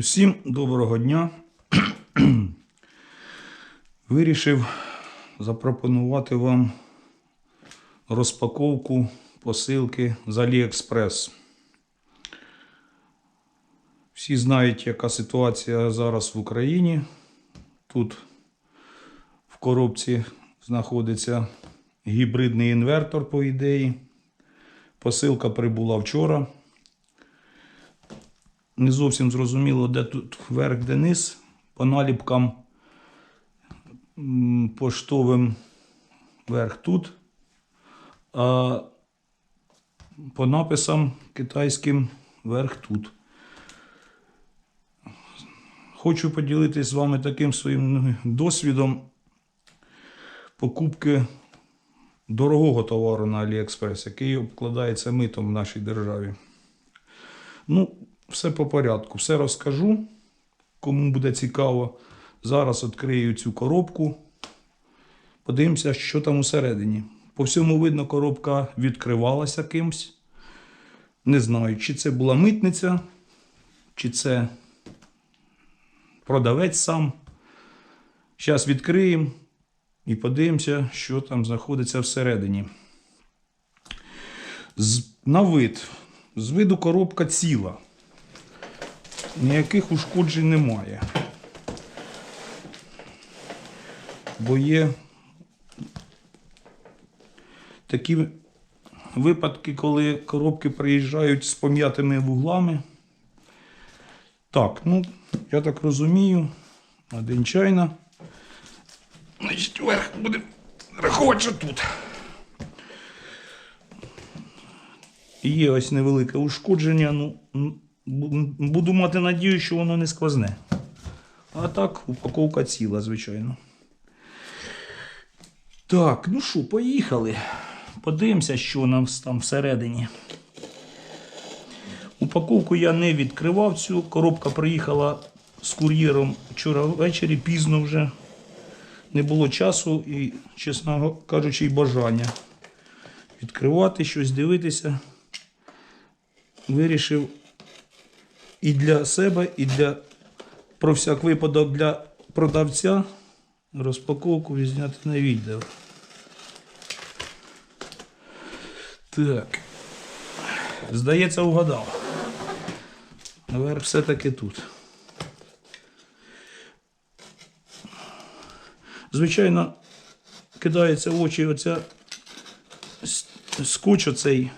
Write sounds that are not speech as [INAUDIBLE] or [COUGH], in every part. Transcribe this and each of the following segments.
Усім доброго дня. [CLEARS THROAT] Вирішив запропонувати вам розпаковку посилки з AliExpress. Всі знають, яка ситуація зараз в Україні. Тут в коробці знаходиться гібридний інвертор, по ідеї. Посилка прибула вчора. Не зовсім зрозуміло, де тут верх, де низ. По наліпкам поштовим верх тут. А по написам китайським верх тут. Хочу поділитися з вами таким своїм ну, досвідом покупки дорогого товару на AliExpress, який обкладається митом в нашій державі. Ну, все по порядку, все розкажу. Кому буде цікаво, зараз відкрию цю коробку. Подивимося, що там усередині. По всьому видно, коробка відкривалася кимсь. Не знаю, чи це була митниця, чи це продавець сам. Зараз відкриємо і подивимося, що там знаходиться всередині. З, на вид. З виду коробка ціла. Ніяких ушкоджень немає. Бо є такі випадки, коли коробки приїжджають з пом'ятими вуглами. Так, ну, я так розумію, один чайна. Значить, верх буде рахувати, що тут. Є ось невелике ушкодження. Ну, буду мати надію, що воно не сквозне. А так, упаковка ціла, звичайно. Так, ну що, поїхали. Подивимося, що нам там всередині. Упаковку я не відкривав цю. Коробка приїхала з кур'єром вчора ввечері, пізно вже. Не було часу і, чесно кажучи, і бажання відкривати щось, дивитися. Вирішив і для себе, і для про всяк випадок для продавця розпаковку відзняти на відео. Так. Здається, угадав. Наверх все-таки тут. Звичайно, кидається в очі оця скотч оцей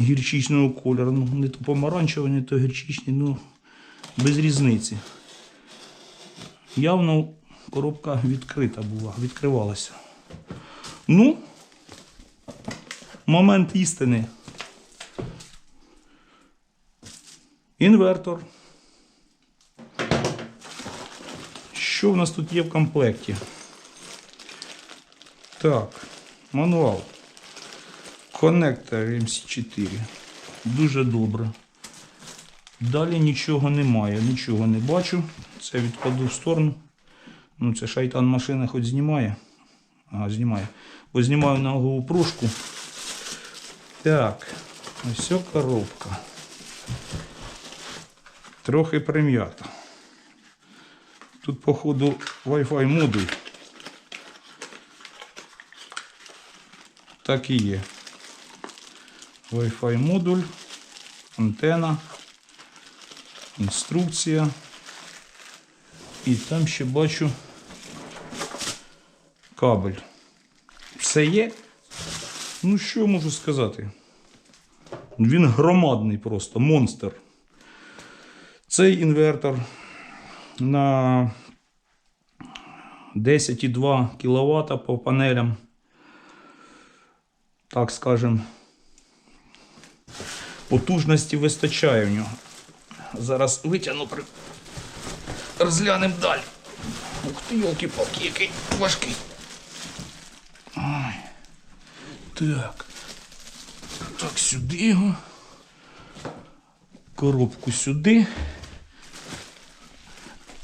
гірчичного кольору. Ну, не то помаранчевий, не то гірчичний, ну без різниці. Явно коробка відкрита була, відкривалася. Ну, момент істини. Інвертор. Що в нас тут є в комплекті? Так, мануал. Коннектор MC4. Дуже добре. Далі нічого немає, нічого не бачу. Це відкладу в сторону. Ну, це шайтан машина хоч знімає. Ага, знімає. Бо знімаю на GoPro. Так, ось коробка. Трохи прим'ята. Тут, походу, Wi-Fi модуль. Так і є. Wi-Fi модуль, антена, інструкція. І там ще бачу кабель. Все є. Ну, що можу сказати? Він громадний просто, монстр. Цей інвертор на 10,2 кВт по панелям. Так скажем, потужності вистачає в нього. Зараз витягну, при... розглянемо далі. Ух ти, йолки-палки, який важкий. Ай. Так. Так, сюди його. Коробку сюди.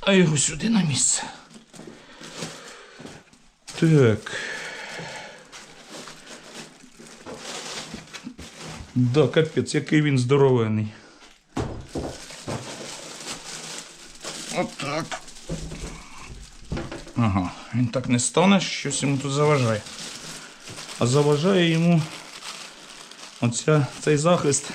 А його сюди на місце. Так. Да, капець, який він здоровений. Отак. Ага, він так не стане, щось йому тут заважає. А заважає йому оця, цей захист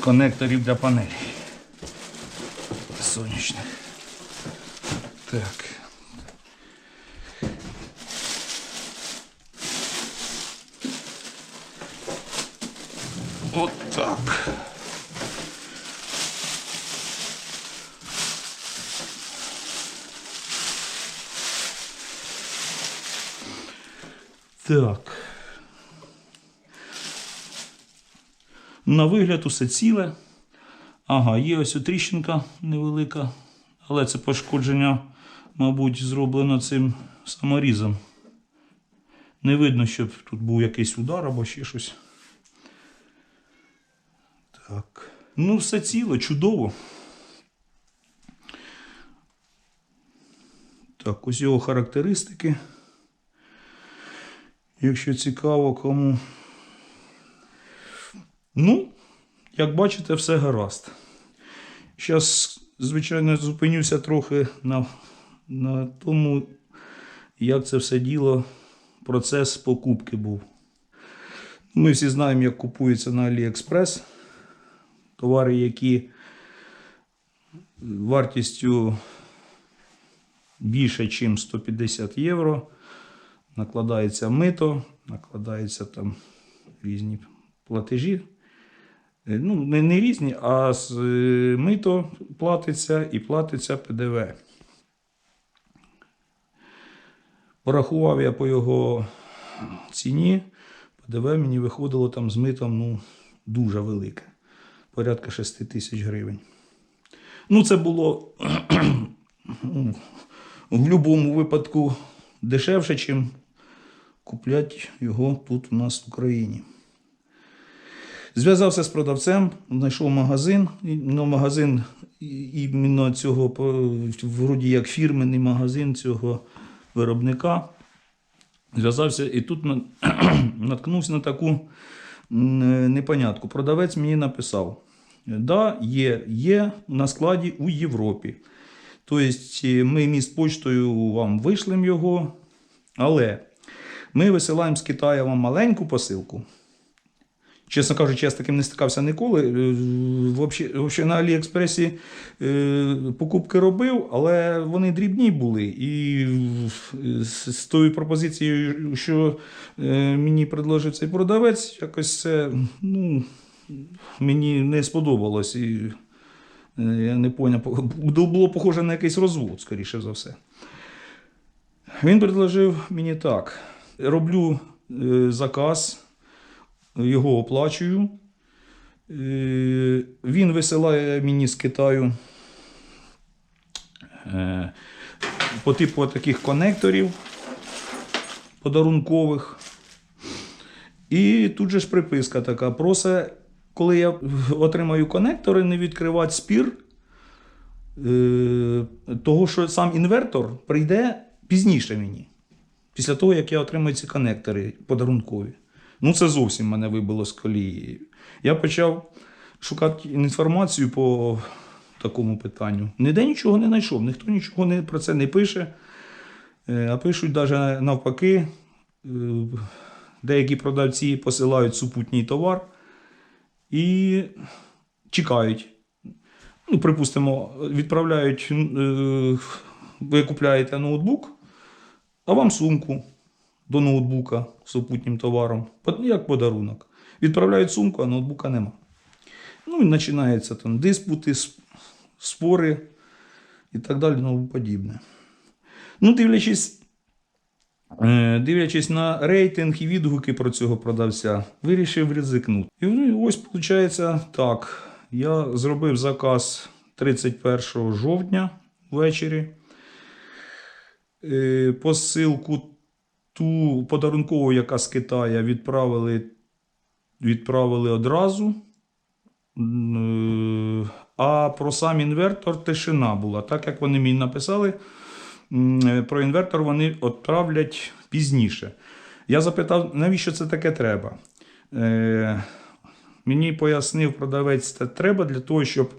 конекторів для панелей сонячних. Так. От так. Так. На вигляд усе ціле. Ага, є ось у тріщинка невелика, але це пошкодження, мабуть, зроблено цим саморізом. Не видно, щоб тут був якийсь удар або ще щось. Так. Ну, все ціле, чудово. Так, ось його характеристики. Якщо цікаво кому. Ну, як бачите, все гаразд. Зараз, звичайно, зупинюся трохи на, на тому, як це все діло, процес покупки був. Ми всі знаємо, як купується на AliExpress товари, які вартістю більше, ніж 150 євро. Накладається мито, накладаються там різні платежі. Е, Ну, не, не різні, а з е, мито платиться і платиться ПДВ. Порахував я по його ціні. ПДВ мені виходило там з митом ну, дуже велике. Порядка 6 тисяч гривень. Ну, це було [CLEARS THROAT] в будь-якому випадку дешевше, ніж купляти його тут у нас в Україні. Зв'язався з продавцем, знайшов магазин. Ну, магазин іменно цього, вроді як фірменний магазин цього виробника. Зв'язався і тут [CLEARS THROAT] наткнувся на таку непонятку. Продавець мені написав: да, є, є на складі у Європі. Тобто ми міст почтою вам вишлемо його, але ми висилаємо з Китаю вам маленьку посилку. Чесно кажучи, я з таким не стикався ніколи. Е, Взагалі, на Аліекспресі е, покупки робив, але вони дрібні були. І е, з тою пропозицією, що мені предложив цей продавець, якось це ну, мені не сподобалось. І я не поняв. Було похоже на якийсь розвод, скоріше за все. Він предложив мені так: роблю заказ, його оплачую. Е, Він висилає мені з Китаю е, по типу таких конекторів подарункових. І тут же ж приписка така. Просить, коли я отримаю конектори, не відкривати спір. Е, того, що сам інвертор прийде пізніше мені. Після того, як я отримаю ці конектори подарункові. Ну, це зовсім мене вибило з колії. Я почав шукати інформацію по такому питанню. Ніде нічого не знайшов, ніхто нічого не, про це не пише. Е, А пишуть навіть навпаки, е, деякі продавці посилають супутній товар і чекають. Ну, припустимо, відправляють, е, ви купляєте ноутбук, а вам сумку до ноутбука з супутнім товаром, як подарунок. Відправляють сумку, а ноутбука нема. Ну і починаються там диспути, спори і так далі, тому подібне. Ну, дивлячись, е, дивлячись на рейтинг і відгуки про цього продавця, вирішив ризикнути. І ну, ось виходить так. Я зробив заказ 31 жовтня ввечері. Е, Посилку ту подарункову, яка з Китаю, відправили, відправили одразу. Е, А про сам інвертор тишина була. Так як вони мені написали, е, про інвертор вони відправлять пізніше. Я запитав, навіщо це таке треба? Е, Мені пояснив продавець, це треба для того, щоб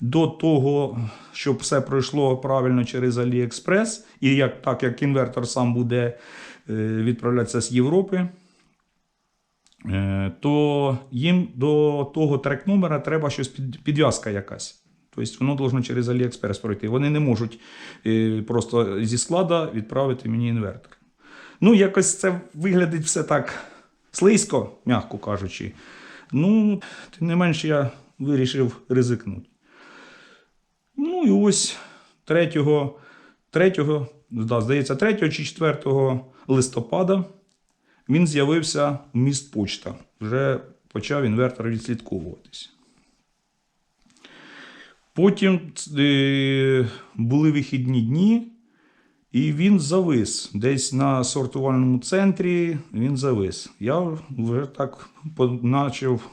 до того, щоб все пройшло правильно через AliExpress, і як, так як інвертор сам буде відправлятися з Європи, е, то їм до того трек-номера треба щось підв'язка якась. Тобто воно должно через AliExpress пройти. Вони не можуть е, просто зі склада відправити мені інвертор. Ну, якось це виглядить все так слизько, м'яко кажучи. Ну, тим не менше, я вирішив ризикнути. Ну і ось 3, 3 да, здається, 3 чи 4 листопада він з'явився в міст почта. Вже почав інвертор відслідковуватись. Потім е, були вихідні дні, і він завис. Десь на сортувальному центрі він завис. Я вже так почав,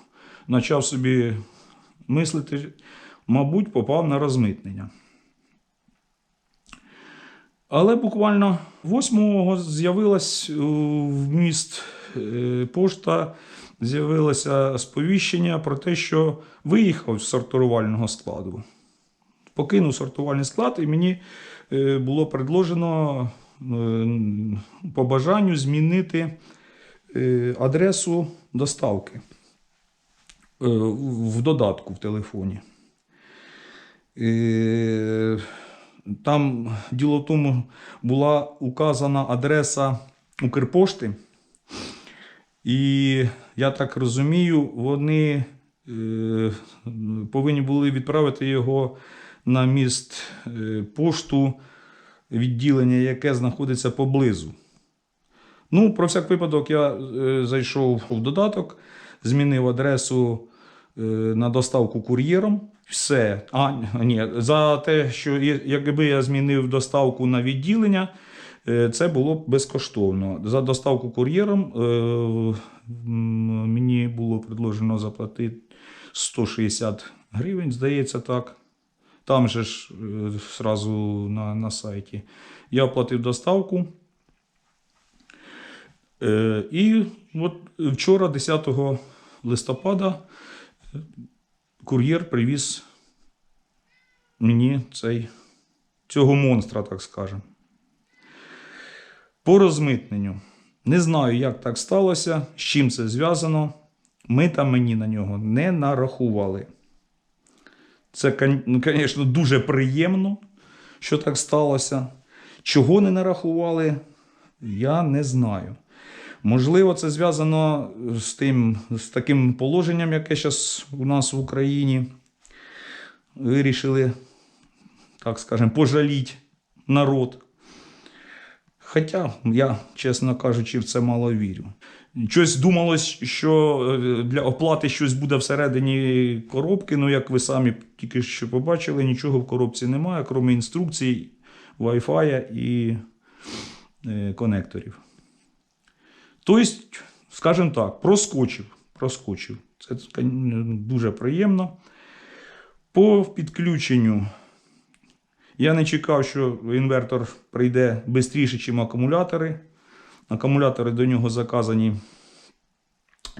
почав собі мислити, мабуть, попав на розмитнення. Але буквально 8-го з'явилась е, в міст е, пошта, з'явилося сповіщення про те, що виїхав з сортувального складу. Покинув сортувальний склад, і мені е, було предложено по бажанню змінити адресу доставки в додатку в телефоні. Там діло в тому, була указана адреса Укрпошти. І я так розумію, вони е, повинні були відправити його на міст е, пошту відділення, яке знаходиться поблизу. Ну, про всяк випадок, я е, зайшов в додаток, змінив адресу е, на доставку кур'єром. Все. А, ні, за те, що якби я змінив доставку на відділення, е, це було б безкоштовно. За доставку кур'єром е, мені було предложено заплатити 160 гривень, здається, так. Там же ж е, зразу на, на сайті. Я оплатив доставку. І от вчора, 10 листопада, кур'єр привіз мені цей, цього монстра, так скажемо. По розмитненню. Не знаю, як так сталося, з чим це зв'язано. Мита мені на нього не нарахували. Це, ну, звісно, дуже приємно, що так сталося. Чого не нарахували, я не знаю. Можливо, це зв'язано з тим, з таким положенням, яке зараз у нас в Україні. Вирішили, так скажемо, пожаліти народ. Хоча я, чесно кажучи, в це мало вірю. Щось думалось, що е, для оплати щось буде всередині коробки. Ну, як ви самі тільки що побачили, нічого в коробці немає, крім інструкцій, Wi-Fi і е, конекторів. Тобто, скажімо так, проскочив. проскочив. Це дуже приємно. По підключенню я не чекав, що інвертор прийде швидше, ніж акумулятори. Акумулятори до нього заказані,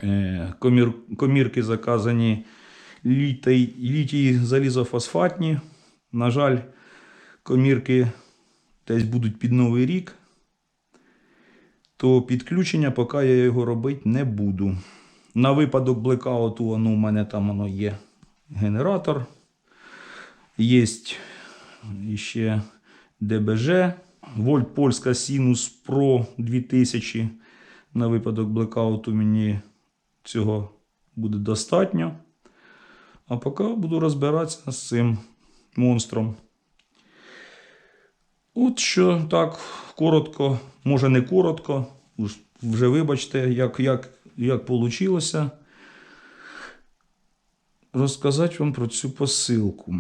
е, комір, комірки заказані літій, залізофосфатні. На жаль, комірки десь будуть під Новий рік. То підключення, поки я його робити не буду. На випадок блекауту, ну, у мене там воно є генератор. Є ще ДБЖ. Вольт Польська Sinus Pro 2000. На випадок блекауту мені цього буде достатньо. А поки буду розбиратися з цим монстром. От що так, коротко, може не коротко, вже вибачте, як, як, як вийшло. Розказати вам про цю посилку.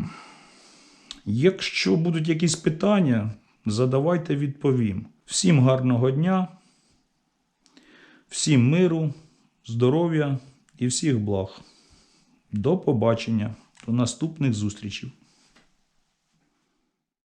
Якщо будуть якісь питання, задавайте відповім. Всім гарного дня, всім миру, здоров'я і всіх благ. До побачення, до наступних зустрічей.